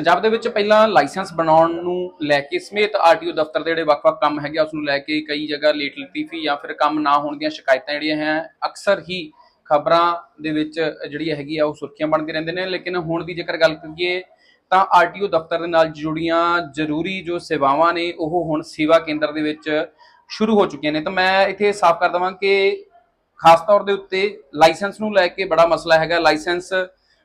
ਪੰਜਾਬ ਦੇ ਵਿੱਚ ਪਹਿਲਾਂ ਲਾਇਸੈਂਸ ਬਣਾਉਣ ਨੂੰ ਲੈ ਕੇ ਸਮੇਤ ਆਰਟੀਓ ਦਫ਼ਤਰ ਦੇ ਜਿਹੜੇ ਵੱਖ-ਵੱਖ ਕੰਮ ਹੈਗੇ ਆ, ਉਸ ਨੂੰ ਲੈ ਕੇ ਕਈ ਜਗ੍ਹਾ ਲੇਟ ਲਤੀਫੀ ਜਾਂ ਫਿਰ ਕੰਮ ਨਾ ਹੋਣ ਦੀਆਂ ਸ਼ਿਕਾਇਤਾਂ ਜਿਹੜੀਆਂ ਹੈ ਅਕਸਰ ਹੀ ਖਬਰਾਂ ਦੇ ਵਿੱਚ ਜਿਹੜੀ ਹੈਗੀ ਆ ਉਹ ਸੁਰਖੀਆਂ ਬਣਦੇ ਰਹਿੰਦੇ ਨੇ। ਲੇਕਿਨ ਹੁਣ ਦੀ ਜੇਕਰ ਗੱਲ ਕਰੀਏ ਤਾਂ ਆਰਟੀਓ ਦਫ਼ਤਰ ਦੇ ਨਾਲ ਜੁੜੀਆਂ ਜ਼ਰੂਰੀ ਜੋ ਸੇਵਾਵਾਂ ਨੇ ਉਹ ਹੁਣ ਸੇਵਾ ਕੇਂਦਰ ਦੇ ਵਿੱਚ ਸ਼ੁਰੂ ਹੋ ਚੁੱਕੀਆਂ ਨੇ। ਤਾਂ ਮੈਂ ਇੱਥੇ ਸਾਫ਼ ਕਰ ਦਵਾਂ ਕਿ ਖਾਸ ਤੌਰ ਦੇ ਉੱਤੇ ਲਾਇਸੈਂਸ ਨੂੰ ਲੈ ਕੇ ਬੜਾ ਮਸਲਾ ਹੈਗਾ। ਲਾਇਸੈਂਸ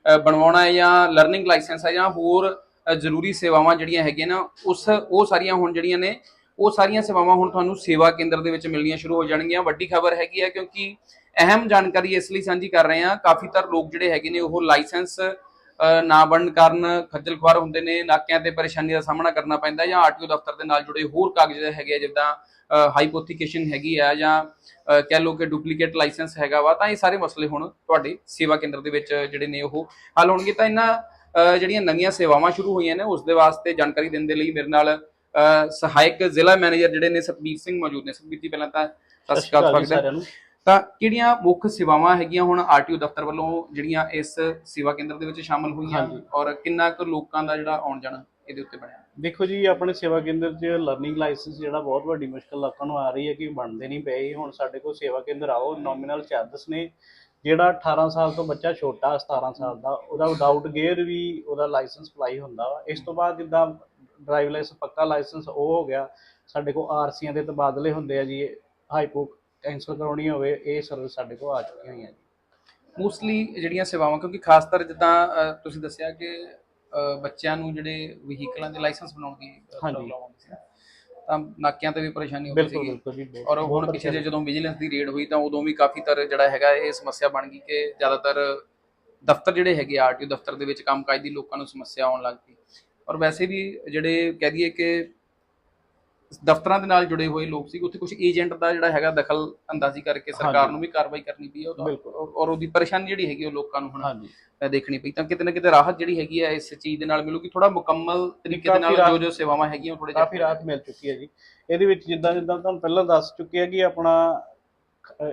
ਬਣਵਾਉਣਾ ਹੈ ਜਾਂ ਲਰਨਿੰਗ ਲਾਇਸੈਂਸ ਹੈ ਜਾਂ ਹੋਰ ਜ਼ਰੂਰੀ ਸੇਵਾਵਾਂ ਜਿਹੜੀਆਂ ਹੈਗੀਆਂ ਨਾ, ਉਸ, ਉਹ ਸਾਰੀਆਂ ਹੁਣ ਜਿਹੜੀਆਂ ਨੇ, ਉਹ ਸਾਰੀਆਂ ਸੇਵਾਵਾਂ ਹੁਣ ਤੁਹਾਨੂੰ ਸੇਵਾ ਕੇਂਦਰ ਦੇ ਵਿੱਚ ਮਿਲਣੀਆਂ ਸ਼ੁਰੂ ਹੋ ਜਾਣਗੀਆਂ। ਵੱਡੀ ਖਬਰ ਹੈਗੀ ਹੈ ਕਿਉਂਕਿ ਅਹਿਮ ਜਾਣਕਾਰੀ ਇਸ ਲਈ ਸਾਂਝੀ ਕਰ ਰਹੇ ਹਾਂ ਕਾਫੀ ਤਰ ਲੋਕ ਜਿਹੜੇ ਹੈਗੇ ਨੇ, ਉਹ ਲਾਇਸੈਂਸ ਨਾ ਬਣਨ ਕਾਰਨ ਖੱਜਲ ਖੁਆਰ ਹੁੰਦੇ ਨੇ, ਨਾਕਿਆਂ ਤੇ ਪਰੇਸ਼ਾਨੀ ਦਾ ਸਾਹਮਣਾ ਕਰਨਾ ਪੈਂਦਾ ਜਾਂ ਆਰਟੀਓ ਦਫ਼ਤਰ ਦੇ ਨਾਲ ਜੁੜੇ ਹੋਰ ਕਾਗਜ਼ ਹੈਗੇ ਆ, ਜਿੱਦਾਂ ਹਾਈਪੋਥੀਕੇਸ਼ਨ ਹੈਗੀ ਆ ਜਾਂ ਕਹਿ ਲਓ ਕਿ ਡੁਪਲੀਕੇਟ ਲਾਇਸੈਂਸ ਹੈਗਾ ਵਾ, ਤਾਂ ਇਹ ਸਾਰੇ ਮਸਲੇ ਹੁਣ ਤੁਹਾਡੇ ਸੇਵਾ ਕੇਂਦਰ ਦੇ ਵਿੱਚ ਜਿਹੜੇ ਨੇ ਉਹ ਹੱਲ ਹੋਣਗੇ। ਤਾਂ ਇਹਨਾਂ ਜਿਹੜੀਆਂ ਨਵੀਆਂ ਸੇਵਾਵਾਂ ਸ਼ੁਰੂ ਹੋਈਆਂ ਨੇ ਉਸ ਦੇ ਵਾਸਤੇ ਜਾਣਕਾਰੀ ਦੇਣ ਦੇ ਲਈ ਮੇਰੇ ਨਾਲ ਸਹਾਇਕ ਜ਼ਿਲ੍ਹਾ ਮੈਨੇਜਰ ਜਿਹੜੇ ਨੇ ਸਤਬੀਰ ਸਿੰਘ ਮੌਜੂਦ ਨੇ। ਸਤਬੀਰ ਜੀ ਪਹਿਲਾਂ ਤਾਂ ਸਤਿ ਸ਼੍ਰੀ ਅਕਾਲ ਸਾਰਿਆਂ ਨੂੰ। ਤਾਂ ਕਿਹੜੀਆਂ ਮੁੱਖ ਸੇਵਾਵਾਂ ਹੈਗੀਆਂ ਹੁਣ ਆਰਟੀਓ ਦਫ਼ਤਰ ਵੱਲੋਂ ਜਿਹੜੀਆਂ ਇਸ ਸੇਵਾ ਕੇਂਦਰ ਦੇ ਵਿੱਚ ਸ਼ਾਮਲ ਹੋਈਆਂ। ਔਰ ਕਿੰਨਾ ਕੁ ਲੋਕਾਂ ਦਾ ਜਿਹੜਾ ਆਉਣ ਜਾਣਾ ਇਹਦੇ ਉੱਤੇ ਬਣਿਆ? ਦੇਖੋ ਜੀ ਆਪਣੇ ਸੇਵਾ ਕੇਂਦਰ 'ਚ ਲਰਨਿੰਗ ਲਾਇਸੈਂਸ ਜਿਹੜਾ ਬਹੁਤ ਵੱਡੀ ਮੁਸ਼ਕਲ ਲੋਕਾਂ ਨੂੰ ਆ ਰਹੀ ਹੈ ਕਿ ਬਣਦੇ ਨਹੀਂ ਪਏ। ਹੁਣ ਸਾਡੇ ਕੋਲ ਸੇਵਾ ਕੇਂਦਰ ਆਓ ਨੋਮੀਨਲ ਚਾਰਜਸ ਨੇ। ਜਿਹੜਾ 18 ਸਾਲ ਤੋਂ ਬੱਚਾ ਛੋਟਾ 17 ਸਾਲ ਦਾ ਉਹਦਾ ਵਿਦਆਊਟ ਗੇਅਰ ਵੀ ਉਹਦਾ ਲਾਇਸੈਂਸ ਅਪਲਾਈ ਹੁੰਦਾ ਵਾ। ਇਸ ਤੋਂ ਬਾਅਦ ਜਿੱਦਾਂ ਡਰਾਈਵ ਲਾਇਸੈਂਸ ਪੱਕਾ ਲਾਇਸੈਂਸ ਉਹ ਹੋ ਗਿਆ। ਸਾਡੇ ਕੋਲ ਆਰਸੀਆਂ ਦੇ ਤਬਾਦਲੇ ਹੁੰਦੇ ਆ ਜੀ ਹਾਈਪੋ ਕੈਂਸਲ ਕਰਾਉਣੀ ਹੋਵੇ ਇਹ ਸਰਵਿਸ ਸਾਡੇ ਕੋਲ ਆ ਚੁੱਕੀਆਂ ਹੋਈਆਂ ਜੀ। ਮੋਸਟਲੀ ਜਿਹੜੀਆਂ ਸੇਵਾਵਾਂ ਕਿਉਂਕਿ ਖਾਸ ਤਰ ਜਿੱਦਾਂ ਅ, ਤੁਸੀਂ ਦੱਸਿਆ ਕਿ ਅ, ਬੱਚਿਆਂ ਨੂੰ ਜਿਹੜੇ ਵਹੀਕਲਾਂ ਦੇ ਲਾਇਸੈਂਸ ਬਣਾਉਣ ਦੀ ਅ, ਹਾਂਜੀ। ਪ੍ਰੋਬਲਮ ਆਉਂਦੀ ਸੀ। ਤਾਂ ਨਾਕਿਆਂ ਤੇ ਵੀ ਪਰੇਸ਼ਾਨੀ ਹੁੰਦੀ ਬਿਲਕੁਲ ਸੀਗੀ। ਬਿਲਕੁਲ ਜੀ ਬਹੁਤ- ਔਰ ਹੁਣ ਪਿੱਛੇ ਜੇ ਜਦੋਂ ਵਿਜੀਲੈਂਸ ਦੀ ਰੇਡ ਹੋਈ ਤਾਂ ਉਦੋਂ ਵੀ ਕਾਫੀ ਤਰ ਜਿਹੜਾ ਹੈਗਾ ਇਹ ਸਮੱਸਿਆ ਬਣ ਗਈ ਕਿ ਜ਼ਿਆਦਾਤਰ ਦਫ਼ਤਰ ਜਿਹੜੇ ਹੈਗੇ ਆਰਟੀਓ ਦਫ਼ਤਰ ਦੇ ਵਿੱਚ ਕੰਮਕਾਜ ਦੀ ਲੋਕਾਂ ਨੂੰ ਸਮੱਸਿਆ ਆਉਣ ਲੱਗ ਪਈ। ਔਰ ਵੈਸੇ ਵੀ ਜਿਹੜੇ ਕਹਿ ਦਈਏ ਕਿ ਦਫ਼ਤਰਾਂ ਦੇ ਨਾਲ ਜੁੜੇ ਹੋਏ ਲੋਕ ਸੀ ਉੱਥੇ ਕੁਝ ਏਜੰਟ ਦਾ ਜਿਹੜਾ ਹੈਗਾ ਦਖਲ ਅੰਦਾਜ਼ੀ ਕਰਕੇ ਸਰਕਾਰ। ਨੂੰ ਵੀ ਕਾਰਵਾਈ ਕਰਨੀ ਪਈ ਹੈ। ਔਰ ਉਹਦੀ ਪਰੇਸ਼ਾਨੀ ਜਿਹੜੀ ਹੈਗੀ ਉਹ ਲੋਕਾਂ ਨੂੰ ਹੁਣ ਦੇਖਣੀ ਪਈ। ਤਾਂ ਕਿਤੇ ਨਾ ਕਿਤੇ ਰਾਹਤ ਜਿਹੜੀ ਹੈਗੀ ਹੈ ਇਸ ਚੀਜ਼ ਦੇ ਨਾਲ ਮਿਲੂਗੀ ਥੋੜਾ ਮੁਕੰਮਲ ਤਰੀਕੇ ਦੇ ਨਾਲ ਜੋ ਜੋ ਸੇਵਾਵਾਂ ਹੈਗੀਆਂ ਉਹ ਥੋੜੇ ਕਾਫੀ ਰਾਹਤ ਮਿਲ ਚੁੱਕੀ ਹੈ ਜੀ ਇਹਦੇ ਵਿੱਚ ਜਿੱਦਾਂ ਜਿੱਦਾਂ ਤੁਹਾਨੂੰ ਪਹਿਲਾਂ ਦੱਸ ਚੁੱਕੇ ਆ ਕਿ ਆਪਣਾ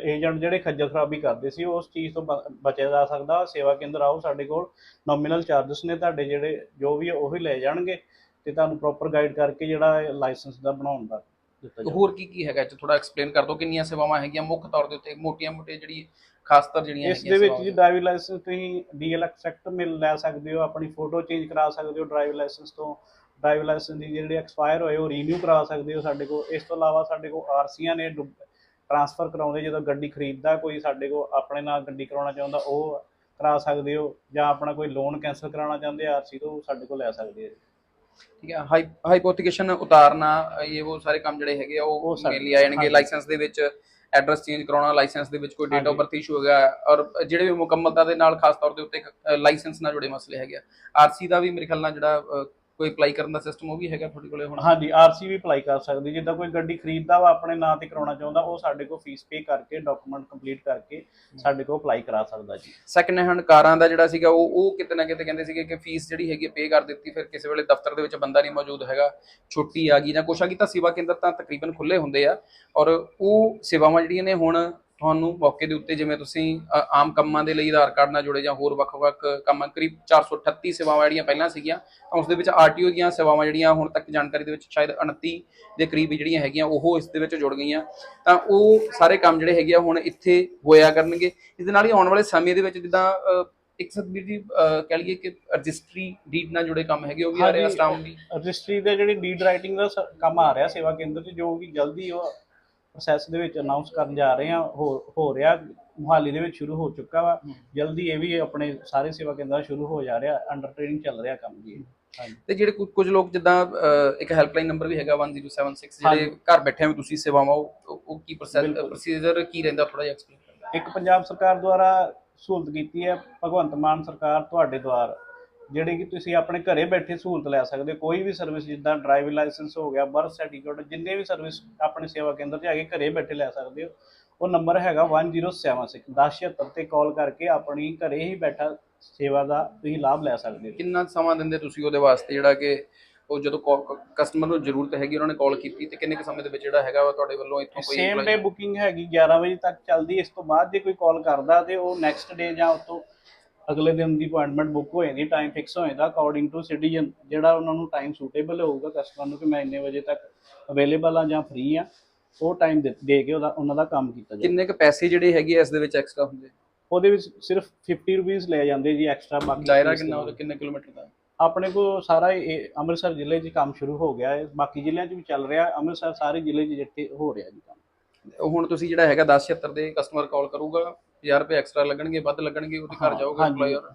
ਏਜੰਟ ਜਿਹੜੇ ਖੱਜਲ ਖਰਾਬੀ ਕਰਦੇ ਸੀ ਉਸ ਚੀਜ਼ ਤੋਂ ਬਚਿਆ ਜਾ ਸਕਦਾ। ਸੇਵਾ ਕੇਂਦਰ ਆਓ ਸਾਡੇ ਕੋਲ। ਨੋਮੀਨਲ ਚਾਰजेस ਨੇ ਤੁਹਾਡੇ ਜਿਹੜੇ ਜੋ ਵੀ ਉਹੀ ਲੈ ਜਾਣਗੇ। ਤੇ ਤੁਹਾਨੂੰ ਪ੍ਰੋਪਰ ਗਾਈਡ ਕਰਕੇ ਜਿਹੜਾ ਲਾਇਸੈਂਸ ਦਾ ਬਣਾਉਣ ਦਾ ਦਿੱਤਾ ਹੋਰ ਕੀ ਕੀ ਹੈਗਾ? ਇਹ ਥੋੜਾ ਐਕਸਪਲੇਨ ਕਰ ਦਿਓ ਕਿੰਨੀਆਂ ਸੇਵਾਵਾਂ ਹੈਗੀਆਂ ਮੁੱਖ ਤੌਰ ਦੇ ਉੱਤੇ ਮੋਟੀਆਂ ਮੋਟੀਆਂ ਜਿਹੜੀ ਖਾਸ ਤਰ ਜਿਹੜੀਆਂ ਇਸ ਦੇ ਵਿੱਚ। ਜੀ ਡਰਾਈਵਿੰਗ ਲਾਇਸੈਂਸ ਤੁਸੀਂ ਡੀਐਲਐਕਸ ਸੈਕਟਰ ਮਿਲ ਲੈ ਸਕਦੇ ਹੋ ਆਪਣੀ ਫੋਟੋ ਚੇਂਜ ਕਰਾ ਸਕਦੇ ਹੋ ਡਰਾਈਵਿੰਗ ਲਾਇਸੈਂਸ ਤੋਂ। ਡਰਾਈਵਿੰਗ ਲਾਇਸੈਂਸ ਦੀ ਜਿਹੜੀ ਐਕਸਪਾਇਰ ਹੋਏ ਉਹ ਰੀਨਿਊ ਕਰਾ ਸਕਦੇ ਹੋ ਸਾਡੇ ਕੋਲ। ਇਸ ਤੋਂ ਇਲਾਵਾ ਸਾਡੇ ਕੋਲ ਆਰਸੀਆਂ ਨੇ ਟ੍ਰਾਂਸਫਰ ਕਰਾਉਂਦੇ ਜਦੋਂ ਗੱਡੀ ਖਰੀਦਦਾ ਕੋਈ ਸਾਡੇ ਕੋਲ ਆਪਣੇ ਨਾਲ ਗੱਡੀ ਕਰਾਉਣਾ ਚਾਹੁੰਦਾ ਉਹ ਕਰਾ ਸਕਦੇ ਹੋ। ਜਾਂ ਆਪਣਾ ਕੋਈ ਲੋਨ ਕੈਂਸਲ ਕਰਾਉਣਾ ਚਾਹੁੰਦੇ ਆਰਸੀ ਤੋਂ ਸਾਡੇ ਕੋਲ ਲੈ ਸਕਦੇ ਹੋ। ਠੀਕ ਹੈ ਹਾਈ ਹਾਈਪੋਥੀਕੇਸ਼ਨ ਉਤਾਰਨਾ ਇਹ ਉਹ ਸਾਰੇ ਕੰਮ ਜਿਹੜੇ ਹੈਗੇ ਆ ਉਹ ਉਹ ਸਾਡੇ- ਮੇਨਲੀ ਆ ਜਾਣਗੇ ਹਾਂਜੀ। ਲਾਇਸੈਂਸ ਦੇ ਵਿੱਚ ਐਡਰੈਸ ਚੇਂਜ ਕਰਾਉਣਾ ਲਾਇਸੈਂਸ ਦੇ ਵਿੱਚ ਕੋਈ ਡੇਟ ਆਫ। ਬਰਥ ਇਸ਼ੂ ਹੈਗਾ ਔਰ ਜਿਹੜੇ ਵੀ ਮੁਕੰਮਲਤਾ ਦੇ ਨਾਲ ਖਾਸ ਤੌਰ ਦੇ ਉੱਤੇ ਲਾਇਸੈਂਸ ਨਾਲ ਜੁੜੇ ਮਸਲੇ ਹੈਗੇ ਆ ਆਰਸੀ ਦਾ ਵੀ ਮੇਰੇ ਖਿਆਲ ਨਾਲ ਜਿਹੜਾ ਕੋਈ ਅਪਲਾਈ ਕਰਨ ਦਾ ਸਿਸਟਮ ਉਹ ਵੀ ਹੈਗਾ ਤੁਹਾਡੇ ਕੋਲੇ ਹੁਣ? ਹਾਂਜੀ ਆਰਸੀ ਵੀ ਅਪਲਾਈ ਕਰ ਸਕਦੇ। ਜਿੱਦਾਂ ਕੋਈ ਗੱਡੀ ਖਰੀਦਦਾ ਵਾ ਆਪਣੇ ਨਾਂ ਤੇ ਕਰਾਉਣਾ ਚਾਹੁੰਦਾ ਉਹ ਸਾਡੇ ਕੋਲ ਫੀਸ ਪੇ ਕਰਕੇ ਡਾਕੂਮੈਂਟ ਕੰਪਲੀਟ ਕਰਕੇ ਸਾਡੇ ਕੋਲ ਅਪਲਾਈ ਕਰਾ ਸਕਦਾ ਜੀ। ਸੈਕੰਡ ਹੈਂਡ ਕਾਰਾਂ ਦਾ ਜਿਹੜਾ ਸੀਗਾ ਉਹ ਉਹ ਕਿਤੇ ਨਾ ਕਿਤੇ ਕਹਿੰਦੇ ਸੀਗੇ ਕਿ ਫੀਸ ਜਿਹੜੀ ਹੈਗੀ ਪੇ ਕਰ ਦਿੱਤੀ ਫਿਰ ਕਿਸੇ ਵੇਲੇ ਦਫ਼ਤਰ ਦੇ ਵਿੱਚ ਬੰਦਾ ਨਹੀਂ ਮੌਜੂਦ ਹੈਗਾ ਛੁੱਟੀ ਆ ਗਈ ਜਾਂ ਕੁਛ ਆ ਗਈ ਤਾਂ ਸੇਵਾ ਕੇਂਦਰ ਤਾਂ ਤਕਰੀਬਨ ਖੁੱਲੇ ਹੁੰਦੇ ਆ। ਔਰ ਉਹ ਸੇਵਾਵਾਂ ਜਿਹੜੀਆਂ ਨੇ ਹੁਣ ਤੁਹਾਨੂੰ ਮੌਕੇ ਦੇ ਉੱਤੇ ਜਿਵੇਂ ਤੁਸੀਂ ਆਮ ਕੰਮਾਂ ਦੇ ਲਈ ਆਧਾਰ ਕਾਰਡ ਨਾਲ ਜੁੜੇ ਜਾਂ ਹੋਰ ਵੱਖ-ਵੱਖ ਕੰਮਾਂ ਕਰੀਬ 438 ਸੇਵਾਵਾਂ ਜਿਹੜੀਆਂ ਪਹਿਲਾਂ ਸੀਗੀਆਂ ਤਾਂ ਉਸ ਦੇ ਵਿੱਚ ਆਰਟੀਓ ਦੀਆਂ ਸੇਵਾਵਾਂ ਜਿਹੜੀਆਂ ਹੁਣ ਤੱਕ ਜਾਣਕਾਰੀ ਦੇ ਵਿੱਚ ਸ਼ਾਇਦ 29 ਦੇ ਕਰੀਬ ਜਿਹੜੀਆਂ ਹੈਗੀਆਂ ਉਹ ਇਸ ਦੇ ਵਿੱਚ ਜੁੜ ਗਈਆਂ ਤਾਂ ਉਹ ਸਾਰੇ ਕੰਮ ਜਿਹੜੇ ਹੈਗੇ ਆ ਹੁਣ ਇੱਥੇ ਹੋਇਆ ਕਰਨਗੇ ਇਸ ਦੇ ਨਾਲ ਹੀ ਆਉਣ ਵਾਲੇ ਸਮੇਂ ਦੇ ਵਿੱਚ ਜਿੱਦਾਂ ਇੱਕ ਸਤਬੀਰ ਜੀ ਕਹਿ ਲਈਏ ਕਿ ਰਜਿਸਟਰੀ ਡੀਡ ਨਾਲ ਜੁੜੇ ਕੰਮ ਹੈਗੇ ਉਹ ਵੀ ਆ ਰਹੇ ਆ। ਸਟਾਮ ਦੀ ਰਜਿਸਟਰੀ ਦੇ ਜਿਹੜੀ ਡੀਡ ਰਾਈਟਿੰਗ ਦਾ ਕੰਮ ਆ ਰਿਹਾ ਸੇਵਾ ਕੇਂਦਰ 'ਚ ਜੋ ਕਿ ਜਲਦੀ ਉਹ ਪ੍ਰੋਸੈਸ ਦੇ ਵਿੱਚ ਅਨਾਉਂਸ ਕਰਨ ਜਾ ਰਹੇ ਹੋ ਹੋ ਰਿਹਾ ਮੁਹਾਲੀ ਦੇ ਵਿੱਚ ਸ਼ੁਰੂ ਹੋ ਚੁੱਕਾ ਵਾ। ਜਲਦੀ ਇਹ ਵੀ ਆਪਣੇ ਸਾਰੇ ਸੇਵਾ ਕੇਂਦਰ ਸ਼ੁਰੂ ਹੋ ਜਾ ਰਿਹਾ ਅੰਡਰ ਟ੍ਰੇਨਿੰਗ ਚੱਲ ਰਿਹਾ ਕੰਮ ਜੀ ਤੇ ਜਿਹੜੇ ਕੁਝ ਲੋਕ ਜਿੱਦਾਂ ਇੱਕ ਹੈਲਪਲਾਈਨ ਨੰਬਰ ਵੀ ਹੈਗਾ 1076 ਜਿਹੜੇ। ਘਰ ਬੈਠੇ ਵੀ ਤੁਸੀਂ ਸੇਵਾਵਾਂ ਉਹ ਕੀ। ਪ੍ਰੋਸੀਜਰ ਕੀ ਰਹਿੰਦਾ ਥੋੜਾ ਜਿਹਾ ਐਕਸਪਲੇਨ ਕਰੋ ਇੱਕ ਪੰਜਾਬ ਸਰਕਾਰ ਦੁਆਰਾ ਸਹੂਲਤ ਕੀਤੀ ਹੈ ਭਗਵੰਤ ਮਾਨ ਸਰਕਾਰ ਤੁਹਾਡੇ ਦੁਆਰਾ ਜਿਹੜੇ ਕਿ ਤੁਸੀਂ ਆਪਣੇ ਘਰੇ ਬੈਠੇ ਸਹੂਲਤ ਲੈ ਸਕਦੇ ਹੋ। ਕੋਈ ਵੀ ਸਰਵਿਸ ਜਿੱਦਾਂ ਡਰਾਈਵਿੰਗ ਲਾਇਸੈਂਸ ਹੋ ਗਿਆ ਬਰਥ ਸਰਟੀਫਿਕੇਟ ਜਿੰਨੇ ਵੀ ਸਰਵਿਸ ਆਪਣੇ ਸੇਵਾ ਕੇਂਦਰ 'ਚ ਆ ਕੇ ਘਰੇ ਬੈਠੇ ਲੈ ਸਕਦੇ ਹੋ। ਉਹ ਨੰਬਰ ਹੈਗਾ 1076 1076 ਤੇ ਕਾਲ ਕਰਕੇ ਆਪਣੀ ਘਰੇ ਹੀ ਬੈਠਾ ਸੇਵਾ ਦਾ ਤੁਸੀਂ ਲਾਭ ਲੈ ਸਕਦੇ ਹੋ। ਕਿੰਨਾ ਸਮਾਂ ਦਿੰਦੇ ਤੁਸੀਂ ਉਹਦੇ ਵਾਸਤੇ? ਜਿਹੜਾ ਕਿ ਉਹ ਜਦੋਂ ਕਸਟਮਰ ਨੂੰ ਜ਼ਰੂਰਤ ਹੈਗੀ ਉਹਨਾਂ ਨੇ ਕਾਲ ਕੀਤੀ ਤੇ ਕਿੰਨੇ ਕੁ ਸਮੇਂ ਦੇ ਵਿੱਚ ਜਿਹੜਾ ਹੈਗਾ ਵਾ ਤੁਹਾਡੇ ਵੱਲੋਂ ਇੱਥੋਂ ਕੋਈ ਸੇਮ ਡੇ ਬੁਕਿੰਗ ਹੈਗੀ 11 ਵਜੇ ਤੱਕ ਚੱਲਦੀ ਇਸ ਤੋਂ ਬਾਅਦ ਜੇ ਕੋਈ ਕਾਲ ਕਰਦਾ ਤੇ ਉਹ ਨੈਕਸਟ ਡੇ ਜਾਂ ਉਸ ਤੋਂ ਅਗਲੇ ਦਿਨ ਦੀ ਅਪਾਇੰਟਮੈਂਟ ਬੁੱਕ ਹੋ ਜਾਂਦੀ ਟਾਈਮ ਫਿਕਸ ਹੋ ਜਾਂਦਾ ਅਕੋਰਡਿੰਗ ਟੂ ਸਿਟੀਜ਼ਨ ਜਿਹੜਾ ਉਹਨਾਂ ਨੂੰ ਟਾਈਮ ਸੂਟੇਬਲ ਹੋਊਗਾ ਕਸਟਮਰ ਨੂੰ ਕਿ ਮੈਂ ਇੰਨੇ ਵਜੇ ਤੱਕ ਅਵੇਲੇਬਲ ਆ ਜਾਂ ਫ੍ਰੀ ਆ ਉਹ ਟਾਈਮ ਦੇ ਕੇ ਉਹਦਾ ਉਹਨਾਂ ਦਾ ਕੰਮ ਕੀਤਾ ਜਾਵੇ ਕਿੰਨੇ ਕ ਪੈਸੇ ਜਿਹੜੇ ਹੈਗੇ ਇਸ ਦੇ ਵਿੱਚ ਐਕਸਟਰਾ ਹੁੰਦੇ? ਉਹਦੇ ਵਿੱਚ ਸਿਰਫ 50 ਰੁਪਏ ਲੈ ਜਾਂਦੇ ਜੀ ਐਕਸਟਰਾ ਬਾਕੀ ਦਾਇਰਾ ਕਿੰਨਾ ਉਹਦਾ ਕਿੰਨੇ ਕਿਲੋਮੀਟਰ ਦਾ? ਆਪਣੇ ਕੋਲ ਸਾਰਾ ਇਹ ਅੰਮ੍ਰਿਤਸਰ ਜ਼ਿਲ੍ਹੇ 'ਚ ਕੰਮ ਸ਼ੁਰੂ ਹੋ ਗਿਆ ਹੈ ਬਾਕੀ ਜ਼ਿਲ੍ਹਿਆਂ 'ਚ ਵੀ ਚੱਲ ਰਿਹਾ ਅੰਮ੍ਰਿਤਸਰ ਸਾਰੇ ਜ਼ਿਲ੍ਹੇ 'ਚ ਜਿੱਥੇ ਹੋ ਰਿਹਾ ਜੀ ਕੰਮ। ਹੁਣ ਤੁਸੀਂ ਜਿਹੜਾ ਹੈਗਾ 1076 ਦੇ ਕਸਟਮਰ ਕਾਲ ਕਰੂਗਾ 1000 ਰੁਪਏ ਐਕਸਟਰਾ ਲੱਗਣਗੇ ਵੱਧ ਲੱਗਣਗੇ ਉਹਦੇ ਘਰ ਹਾਂਜੀ। ਐਮਪਲੋਇਰ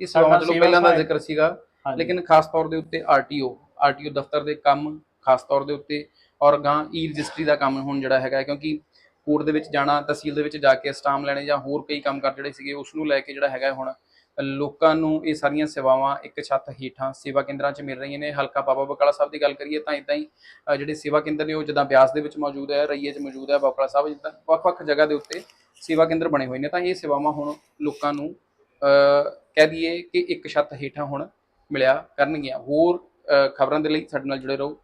ਇਸ ਸਾਡਾ ਸੇਵਾ ਚਲੋ ਪਹਿਲਾਂ ਦਾ ਜ਼ਿਕਰ ਸੀਗਾ। ਲੇਕਿਨ ਖਾਸ ਤੌਰ ਦੇ ਉੱਤੇ ਆਰਟੀਓ ਆਰਟੀਓ ਦਫ਼ਤਰ ਦੇ ਕੰਮ ਖਾਸ ਤੌਰ ਦੇ ਉੱਤੇ ਔਰ ਗਾਂ ਈ ਰਜਿਸਟਰੀ ਦਾ ਕੰਮ ਹੁਣ ਜਿਹੜਾ ਹੈਗਾ ਕਿਉਂਕਿ ਕੋਰਟ ਦੇ ਵਿੱਚ ਜਾਣਾ ਤਹਿਸੀਲ ਦੇ ਵਿੱਚ ਜਾ ਕੇ ਸਟਾਮ ਲੈਣੇ ਜਾਂ ਹੋਰ ਕਈ ਕੰਮ ਕਰ ਜਿਹੜੇ ਸੀਗੇ ਉਸ ਨੂੰ ਲੈ ਕੇ ਜਿਹੜਾ ਹੈਗਾ ਹੁਣ ਲੋਕਾਂ ਨੂੰ ਇਹ ਸਾਰੀਆਂ ਸੇਵਾਵਾਂ ਇੱਕ ਛੱਤ ਹੇਠਾਂ ਸੇਵਾ ਕੇਂਦਰਾਂ 'ਚ ਮਿਲ ਰਹੀਆਂ ਨੇ ਹਲਕਾ ਬਾਬਾ ਬਕਾਲਾ ਸਾਹਿਬ ਦੀ ਗੱਲ ਕਰੀਏ ਤਾਂ ਇਦਾਂ ਹੀ ਜਿਹੜੇ ਸੇਵਾ ਕੇਂਦਰ ਨੇ ਉਹ ਜਿੱਦਾਂ ਬਿਆਸ ਦੇ ਵਿੱਚ ਮੌਜੂਦ ਹੈ ਰਈਏ 'ਚ ਮੌਜੂਦ ਹੈ ਬਕਾਲਾ ਸਾਹਿਬ ਜਿੱਦਾਂ ਵੱਖ-ਵੱਖ ਜਗ੍ਹਾ ਦੇ ਉੱਤੇ ਸੇਵਾ ਕੇਂਦਰ ਬਣੇ ਹੋਏ ਨੇ, ਤਾਂ ਇਹ ਸੇਵਾਵਾਂ ਹੁਣ ਲੋਕਾਂ ਨੂੰ ਕਹਿ ਦਈਏ ਕਿ ਇੱਕ ਛੱਤ ਹੇਠਾਂ ਹੁਣ ਮਿਲਿਆ ਕਰਨਗੀਆਂ। ਹੋਰ ਖਬਰਾਂ ਦੇ ਲਈ ਸਾਡੇ ਨਾਲ ਜੁੜੇ ਰਹੋ।